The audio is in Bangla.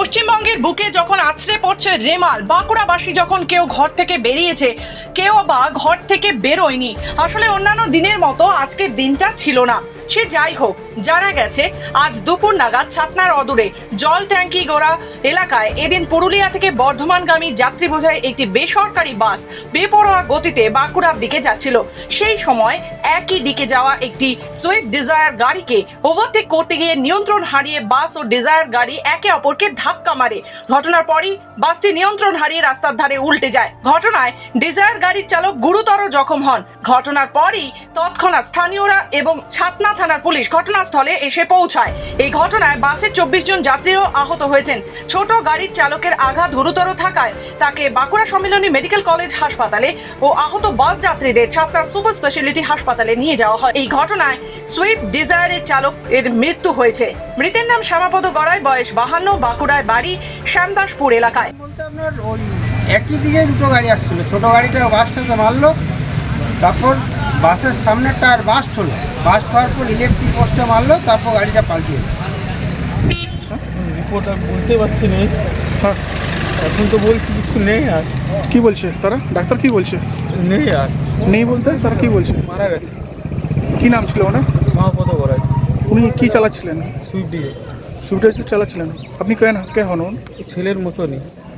পশ্চিমবঙ্গের বুকে যখন আছড়ে পড়ছে রেমাল, বাঁকুড়াবাসী যখন কেউ ঘর থেকে বেরিয়েছে, কেউ বা ঘর থেকে বেরোয়নি। আসলে অন্যান্য দিনের মতো আজকের দিনটা ছিল না। সে যাই হোক, জানা গেছে আজ দুপুর নাগাদ ছাতনার অদূরে জল ট্যাঙ্কি গোড়া এলাকায় এদিন পুরুলিয়া থেকে বর্ধমানগামী যাত্রী বোঝায় একটি বেসরকারি বাস বেপরোয়া গতিতে বাঁকুড়ার দিকে যাচ্ছিল। সেই সময় একই দিকে যাওয়া একটি সুইফট ডিজায়ার গাড়িকে ওভারটেক করতে গিয়ে নিয়ন্ত্রণ হারিয়ে বাস ও ডিজায়ার গাড়ি একে অপরকে ধাক্কা মারে। ঘটনার পরই বাসটি নিয়ন্ত্রণ হারিয়ে রাস্তার ধারে উল্টে যায়। ঘটনায় ডিজায়ার গাড়ির চালক গুরুতর জখম হন। ঘটনার পরই তৎক্ষণাৎ স্থানীয়রা এবং ছাতনা থানার পুলিশ ঘটনাস্থলে এসে পৌঁছায়। এই ঘটনায় বাসের চব্বিশ জন যাত্রীও আহত হয়েছেন। ছোট গাড়ির চালকের আঘাত গুরুতর থাকায় তাকে বাঁকুড়া সম্মিলনী মেডিকেল কলেজ হাসপাতালে ও আহত বাস যাত্রীদের ছাতনার সুপার স্পেশালিটি হাসপাতালে নিয়ে যাওয়া হয়। এই ঘটনায় সুইফট ডিজায়ারের চালক এর মৃত্যু হয়েছে। মৃতের নাম শ্যামাপদ গড়াই বয়স বাহান্ন বাঁকুড়ায় বাড়ি শ্যামদাসপুর এলাকায়। বলতে আপনার ওই একই দিকে দুটো গাড়ি আসছিল। ছোট গাড়িটা বাসটাতে মারলো তারপর বাসের সামনেরটা আর বাস্ট হলো। বাস্ট হওয়ার পর ইলেকট্রিক পোস্টে মারলো তারপর গাড়িটা পাল্টিয়ে। রিপোর্ট আমি বলতে পারছি না। হ্যাঁ। এখন তো বলছি কিছু নেই আর। কি বলছে? তারা? ডাক্তার কি বলছে? নেই আর। নেই বলতে? তারা কি বলছে? মারা গেছে। কি নাম ছিল ওনার? সমাপত করায় উনি কি চালাচ্ছিলেন? সুইফট ডিজে সুইটার চালাচ্ছিলেন। আপনি কেন কে হন? ছেলের মতনই।